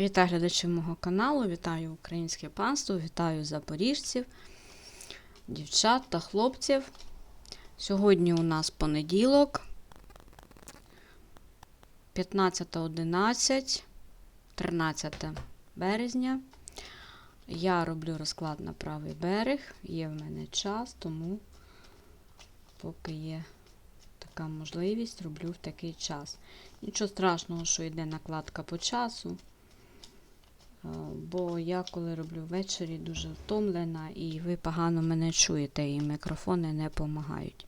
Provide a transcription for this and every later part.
Вітаю глядачів мого каналу, вітаю українське панство, вітаю запоріжців, дівчат та хлопців. Сьогодні у нас понеділок, 15.11, 13 березня. Я роблю розклад на правий берег, є в мене час, тому поки є така можливість, роблю в такий час. Нічого страшного, що йде накладка по часу. Бо я коли роблю ввечері дуже втомлена, і ви погано мене чуєте, і мікрофони не допомагають.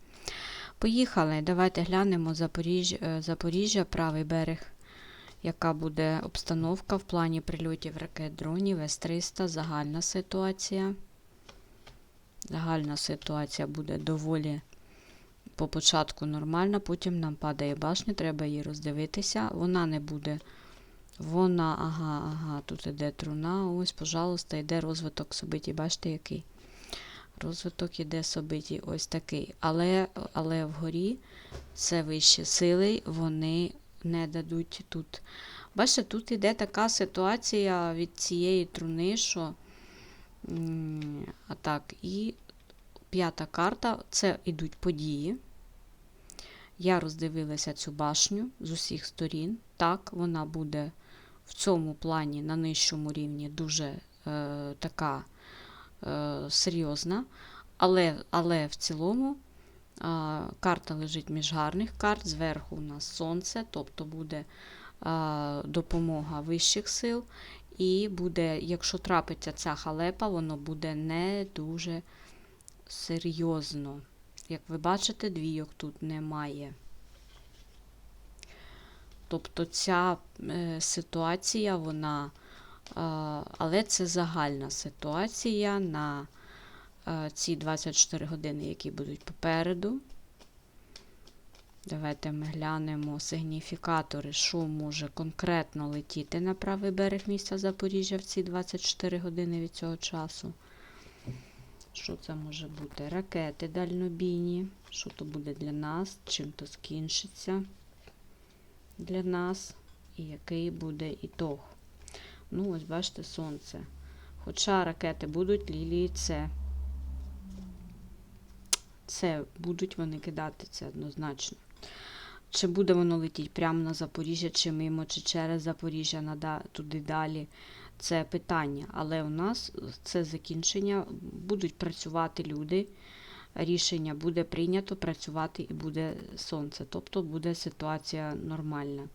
Поїхали. Давайте глянемо Запоріжжя, е, Запоріжжя, правий берег, яка буде обстановка в плані прильотів ракет дронів С-300, загальна ситуація. Загальна ситуація буде доволі по початку нормальна, потім нам падає башня, треба її роздивитися. Вона не буде. Вона, ага, ага, тут іде труна. Ось, пожалуйста, йде розвиток собиті. Бачите, який? Розвиток іде собиті, ось такий. Але, але вгорі це вищі сили, вони не дадуть тут. Бачите, тут іде така ситуація від цієї труни, що. А так, і п'ята карта це йдуть події. Я роздивилася цю башню з усіх сторін. Так, вона буде в цьому плані на нижчому рівні дуже е, така е, серйозна. Але, але в цілому е, карта лежить між гарних карт. Зверху у нас сонце, тобто буде е, допомога вищих сил. І буде, якщо трапиться ця халепа, воно буде не дуже серйозно. Як ви бачите, двійок тут немає. Тобто ця е, ситуація, вона, е, але це загальна ситуація на е, ці 24 години, які будуть попереду. Давайте ми глянемо сигніфікатори, що може конкретно летіти на правий берег міста Запоріжжя в ці 24 години від цього часу. Що це може бути? Ракети дальнобійні. Що то буде для нас? Чим то скінчиться для нас? І який буде ітог? Ну, ось бачите, сонце. Хоча ракети будуть, лілії це. Це будуть вони кидати це однозначно. Чи буде воно летіти прямо на Запоріжжя, чи мимо, чи через Запоріжжя туди далі. Це питання. Але у нас це закінчення, будуть працювати люди. Рішення буде прийнято, працювати і буде сонце. Тобто буде ситуація нормальна.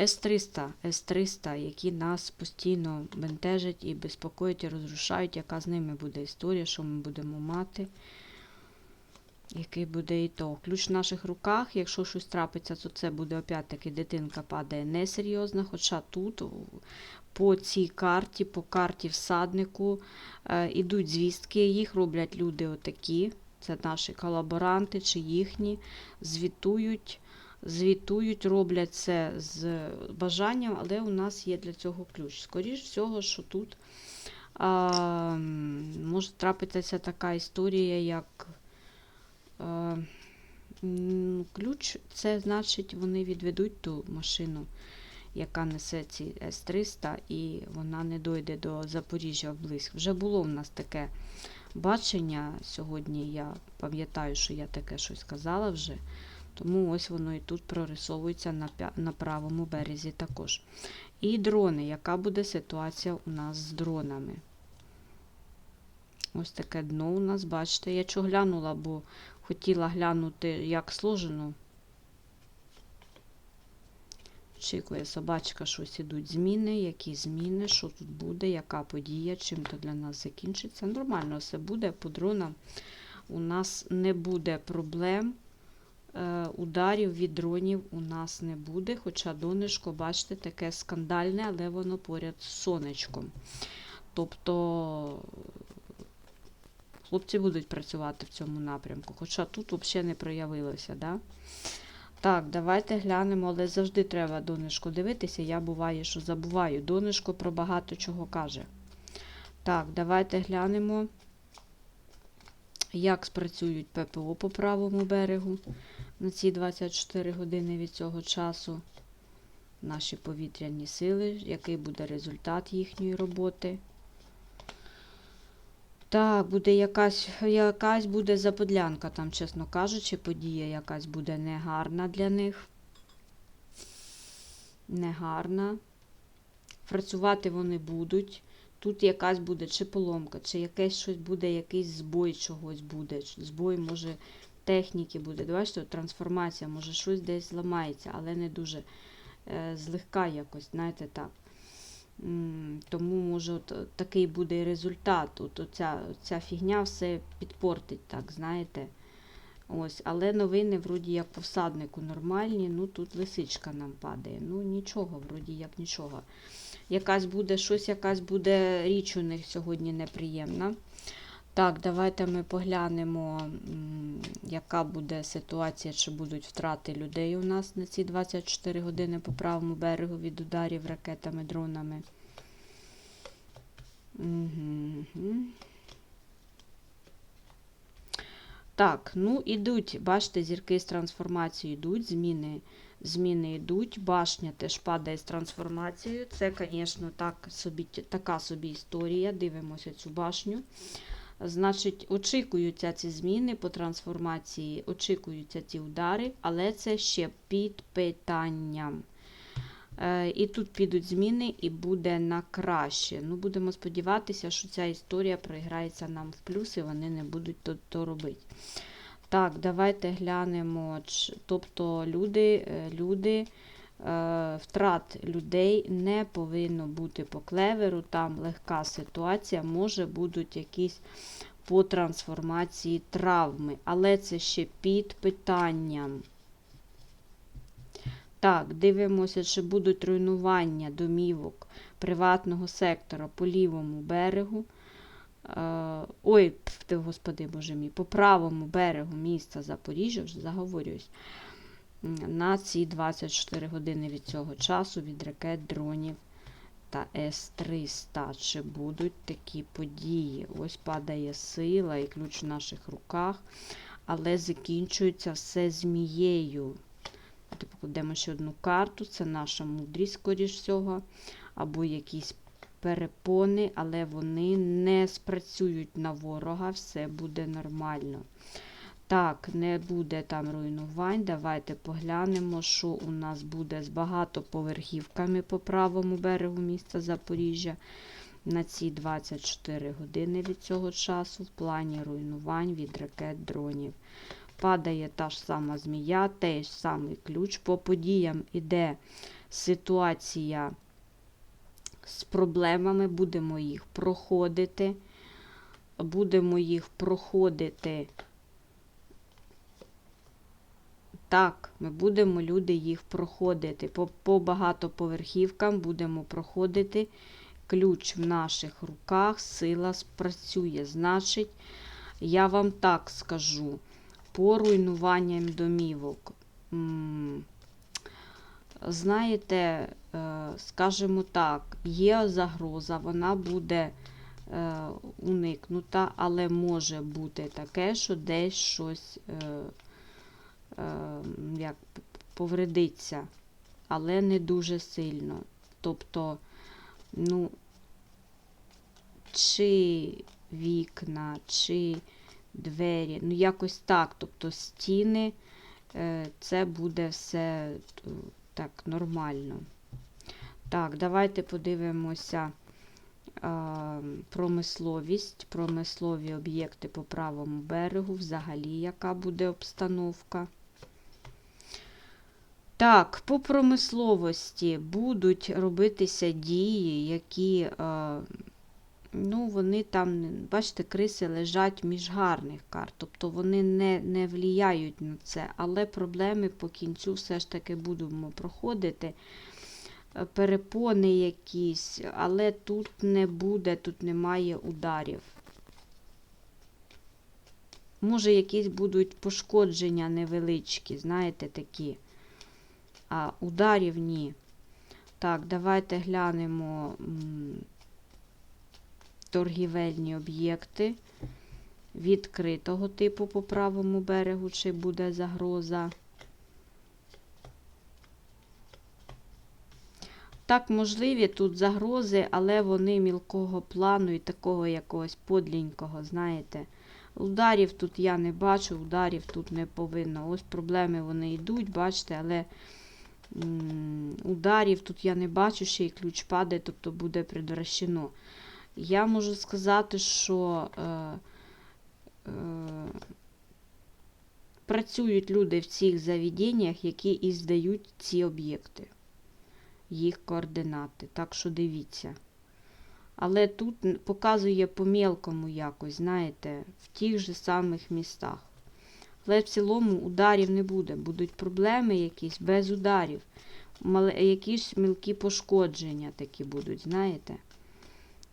С-300, С-300, які нас постійно бентежать і безпокоять, і розрушають, яка з ними буде історія, що ми будемо мати. Який буде і то. Ключ в наших руках, якщо щось трапиться, то це буде опять-таки дитинка падає несерйозно. Хоча тут по цій карті, по карті всаднику е, ідуть звістки, їх роблять люди отакі. Це наші колаборанти чи їхні, звітують, звітують, роблять це з бажанням, але у нас є для цього ключ. Скоріше всього, що тут а, може трапитися така історія, як а, ключ, це значить, вони відведуть ту машину, яка несе ці С-300, і вона не дойде до Запоріжжя вблизько. Вже було в нас таке бачення сьогодні. Я пам'ятаю, що я таке щось казала вже. Тому ось воно і тут прорисовується на, на правому березі також. І дрони. Яка буде ситуація у нас з дронами? Ось таке дно у нас, бачите. Я чого глянула, бо хотіла глянути, як сложено. Очікує собачка, щось ідуть зміни, які зміни, що тут буде, яка подія, чим то для нас закінчиться. Нормально все буде. По дронам у нас не буде проблем. Е, Ударів від дронів у нас не буде. Хоча донечко, бачите, таке скандальне, але воно поряд з сонечком. Тобто хлопці будуть працювати в цьому напрямку. Хоча тут взагалі не проявилося. Да? Так, давайте глянемо, але завжди треба донечко дивитися. Я буває, що забуваю. Донечко про багато чого каже. Так, давайте глянемо, як спрацюють ППО по правому берегу на ці 24 години від цього часу. наші повітряні сили, який буде результат їхньої роботи. Так, буде якась, якась буде заподлянка, там, чесно кажучи, подія якась буде негарна для них. Негарна. Працювати вони будуть. Тут якась буде чи поломка, чи якесь щось буде, якийсь збой чогось буде. Збой, може, техніки буде. Бачите, трансформація, може, щось десь зламається, але не дуже е, злегка якось, знаєте, так. Тому, може, от, е, такий буде і результат. От оця, ця фігня все підпортить, так, знаєте. Ось, але новини, вроді як по всаднику нормальні, ну тут лисичка нам падає. Ну нічого, вроді як нічого. Якась буде щось, якась буде річ у них сьогодні неприємна. Так, давайте ми поглянемо, яка буде ситуація, чи будуть втрати людей у нас на ці 24 години по правому берегу від ударів ракетами, дронами. Угу. Так, ну ідуть, бачите, зірки з трансформацією йдуть, зміни, зміни йдуть, башня теж падає з трансформацією. Це, звісно, так собі, така собі історія. Дивимося цю башню. Значить, очікуються ці зміни по трансформації, очікуються ці удари, але це ще під питанням. Е, І тут підуть зміни, і буде на краще. Ну, будемо сподіватися, що ця історія проіграється нам в плюс, і вони не будуть то, то робити. Так, давайте глянемо. Тобто люди, е, люди, втрат людей не повинно бути по клеверу, там легка ситуація, може будуть якісь по трансформації травми, але це ще під питанням. Так, дивимося, чи будуть руйнування домівок приватного сектора по лівому берегу. Е, ой, господи боже мій, по правому берегу міста Запоріжжя, вже заговорююсь, на ці 24 години від цього часу від ракет, дронів та С-300. Чи будуть такі події? Ось падає сила і ключ в наших руках, але закінчується все змією. Давайте покладемо ще одну карту. Це наша мудрість, скоріш всього, або якісь перепони, але вони не спрацюють на ворога, все буде нормально. Так, не буде там руйнувань. Давайте поглянемо, що у нас буде з багатоповерхівками по правому берегу міста Запоріжжя на ці 24 години від цього часу в плані руйнувань від ракет дронів. Падає та ж сама змія, той ж самий ключ. По подіям іде ситуація з проблемами, будемо їх проходити. Будемо їх проходити. Так, ми будемо, люди, їх проходити. По, по багатоповерхівкам будемо проходити. Ключ в наших руках, сила спрацює. Значить, я вам так скажу, по руйнуванням домівок. Знаєте, е, скажімо так, є загроза, вона буде е, уникнута, але може бути таке, що десь щось е, як повредиться, але не дуже сильно. Тобто, ну, чи вікна, чи двері, ну якось так. Тобто стіни, е, це буде все е, так нормально. Так, давайте подивимося а, промисловість, промислові об'єкти по правому берегу, взагалі, яка буде обстановка. Так, по промисловості будуть робитися дії, які, е, ну, вони там, бачите, криси лежать між гарних карт, тобто вони не, не влияють на це, але проблеми по кінцю все ж таки будемо проходити. Е, Перепони якісь, але тут не буде, тут немає ударів. Може, якісь будуть пошкодження невеличкі, знаєте, такі. А ударів ні. Так, давайте глянемо торгівельні об'єкти відкритого типу по правому берегу, чи буде загроза. так можливі тут загрози, але вони мілкого плану і такого якогось подлінького, знаєте. Ударів тут я не бачу, ударів тут не повинно. Ось проблеми вони йдуть, бачите, але ударів тут я не бачу, ще й ключ падає, тобто буде предотвращено. Я можу сказати, що е, е, працюють люди в цих заведеннях, які і здають ці об'єкти, їх координати. Так що дивіться. Але тут показує по мілкому якось, знаєте, в тих же самих містах. Але в цілому ударів не буде. Будуть проблеми якісь без ударів. Якісь мілкі пошкодження такі будуть, знаєте.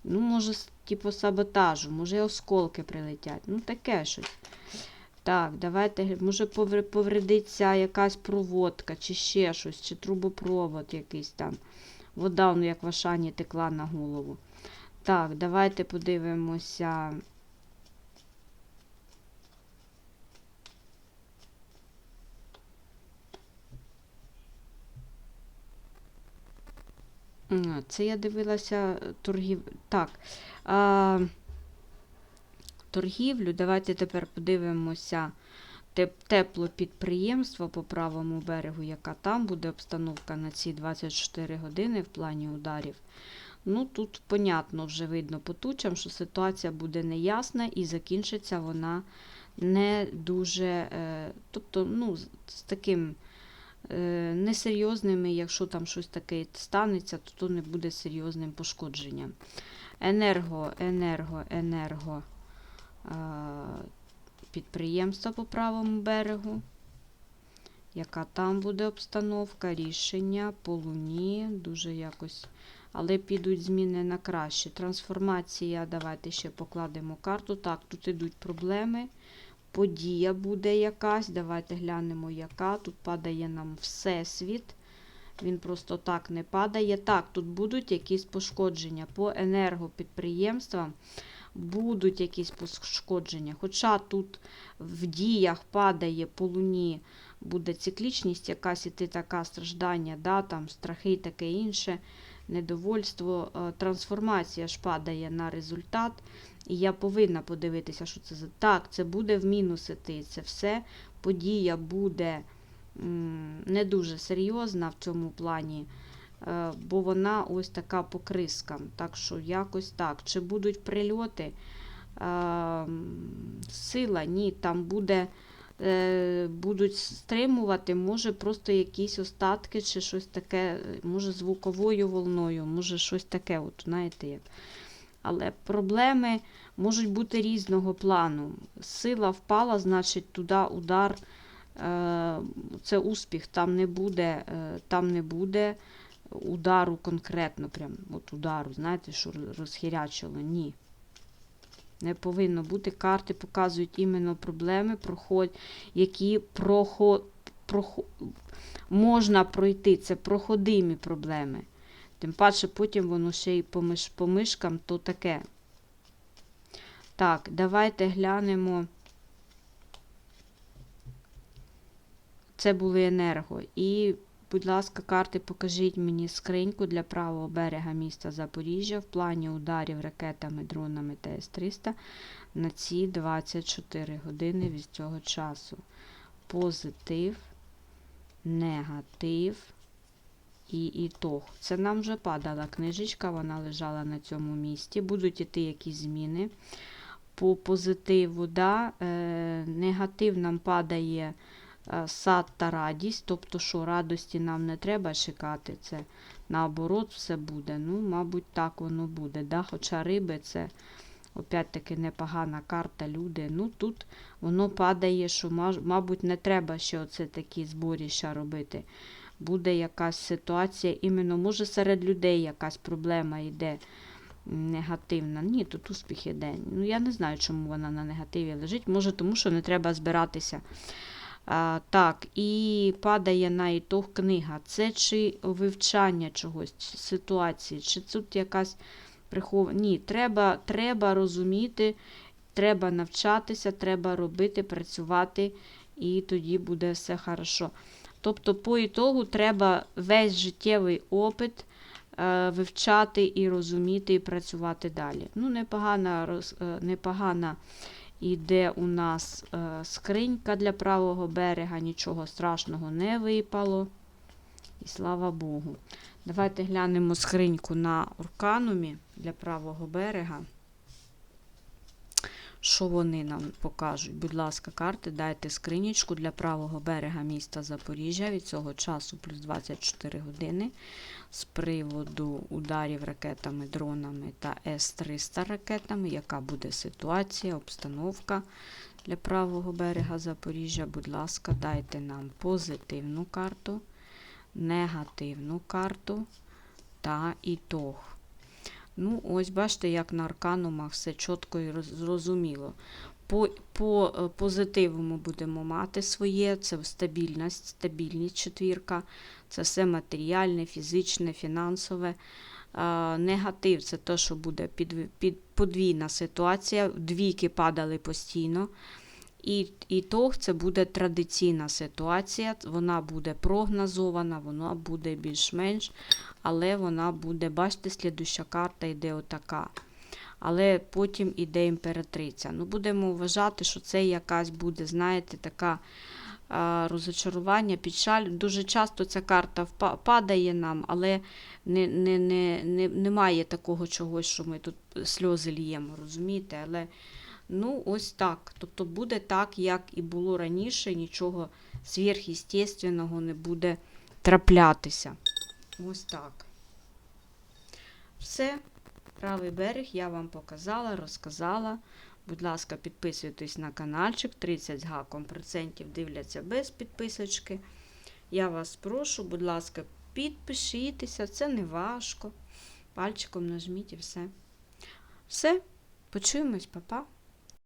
Ну, може, типу саботажу, може осколки прилетять. Ну, таке щось. Так, давайте, може повр- повредиться якась проводка, чи ще щось, чи трубопровод якийсь там. Вода, ну, як в Ашані, текла на голову. Так, давайте подивимося. Це я дивилася е, торгів. Так. А, торгівлю. Давайте тепер подивимося теп- теплопідприємство по правому берегу, яка там буде обстановка на ці 24 години в плані ударів. Ну, тут, понятно, вже видно по тучам, що ситуація буде неясна і закінчиться вона не дуже, е, тобто, ну, з, таким несерйозними, якщо там щось таке станеться, то то не буде серйозним пошкодженням. Енерго, енерго, енерго е, підприємство по правому берегу. Яка там буде обстановка, рішення по луні, дуже якось. Але підуть зміни на краще. Трансформація, давайте ще покладемо карту. Так, тут ідуть проблеми. Подія буде якась. Давайте глянемо, яка. Тут падає нам Всесвіт. Він просто так не падає. Так, тут будуть якісь пошкодження по енергопідприємствам. Будуть якісь пошкодження. Хоча тут в діях падає по луні, буде циклічність, якась іти така страждання, да, там страхи і таке інше, недовольство, е, трансформація ж падає на результат. І я повинна подивитися, що це за. Так, це буде в мінус іти. Це все подія буде не дуже серйозна в цьому плані, е, бо вона ось така по крискам. Так що якось так. Чи будуть прильоти? Е, Сила, ні, там буде. е, Будуть стримувати, може просто якісь остатки чи щось таке, може звуковою волною, може щось таке, от знаєте як. Але проблеми можуть бути різного плану. Сила впала, значить, туди удар, е, це успіх, там не буде, е, там не буде удару конкретно, прям от удару, знаєте, що розхірячило. Ні. Не повинно бути. Карти показують іменно проблеми, які проход, проход, можна пройти. Це проходимі проблеми. Тим паче потім воно ще й по, миш, по мишкам, то таке. Так, давайте глянемо. Це були енерго. І, будь ласка, карти покажіть мені скриньку для правого берега міста Запоріжжя в плані ударів ракетами, дронами та С-300 на ці 24 години від цього часу. Позитив, негатив і ітог. Це нам вже падала книжечка, вона лежала на цьому місці. Будуть іти якісь зміни. По позитиву, да, е, негатив нам падає е, сад та радість, тобто, що радості нам не треба чекати, це наоборот все буде. Ну, мабуть, так воно буде. Да? Хоча риби це опять-таки непогана карта, люди. Ну, тут воно падає, що, мабуть, не треба ще оце такі зборіща робити буде якась ситуація, іменно, може, серед людей якась проблема йде негативна. Ні, тут успіх іде. Ну, я не знаю, чому вона на негативі лежить. Може, тому що не треба збиратися. А, так, і падає на ітог книга. Це чи вивчання чогось, ситуації, чи тут якась прихована. Ні, треба, треба розуміти, треба навчатися, треба робити, працювати, і тоді буде все хорошо. Тобто, по ітогу треба весь життєвий опит е, вивчати і розуміти, і працювати далі. Ну, непогана, е, непогана іде у нас е, скринька для правого берега, нічого страшного не випало. І слава Богу. Давайте глянемо скриньку на Урканумі для правого берега. Що вони нам покажуть? Будь ласка, карти, дайте скринічку для правого берега міста Запоріжжя від цього часу плюс 24 години з приводу ударів ракетами, дронами та С-300 ракетами. Яка буде ситуація, обстановка для правого берега Запоріжжя? Будь ласка, дайте нам позитивну карту, негативну карту та ітог. Ну, ось бачите, як на арканумах все чітко і зрозуміло. По, по е, позитивному будемо мати своє, це стабільність, стабільність четвірка, це все матеріальне, фізичне, фінансове. Е, негатив це те, що буде під, під, подвійна ситуація, двійки падали постійно. І ітог це буде традиційна ситуація, вона буде прогнозована, вона буде більш-менш, але вона буде, бачите, слідуща карта йде отака. Але потім іде імператриця. Ну, будемо вважати, що це якась буде, знаєте, така а, розочарування, печаль. Дуже часто ця карта падає нам, але не, не, не, не, немає такого чогось, що ми тут сльози ліємо, розумієте? Але Ну, ось так. Тобто буде так, як і було раніше, нічого сверхъестественного не буде траплятися. Ось так. Все. Правий берег я вам показала, розказала. Будь ласка, підписуйтесь на каналчик. 30 гаком процентів дивляться без підписочки. Я вас прошу, будь ласка, підпишіться, це не важко. Пальчиком нажміть і все. Все, почуємось, па-па.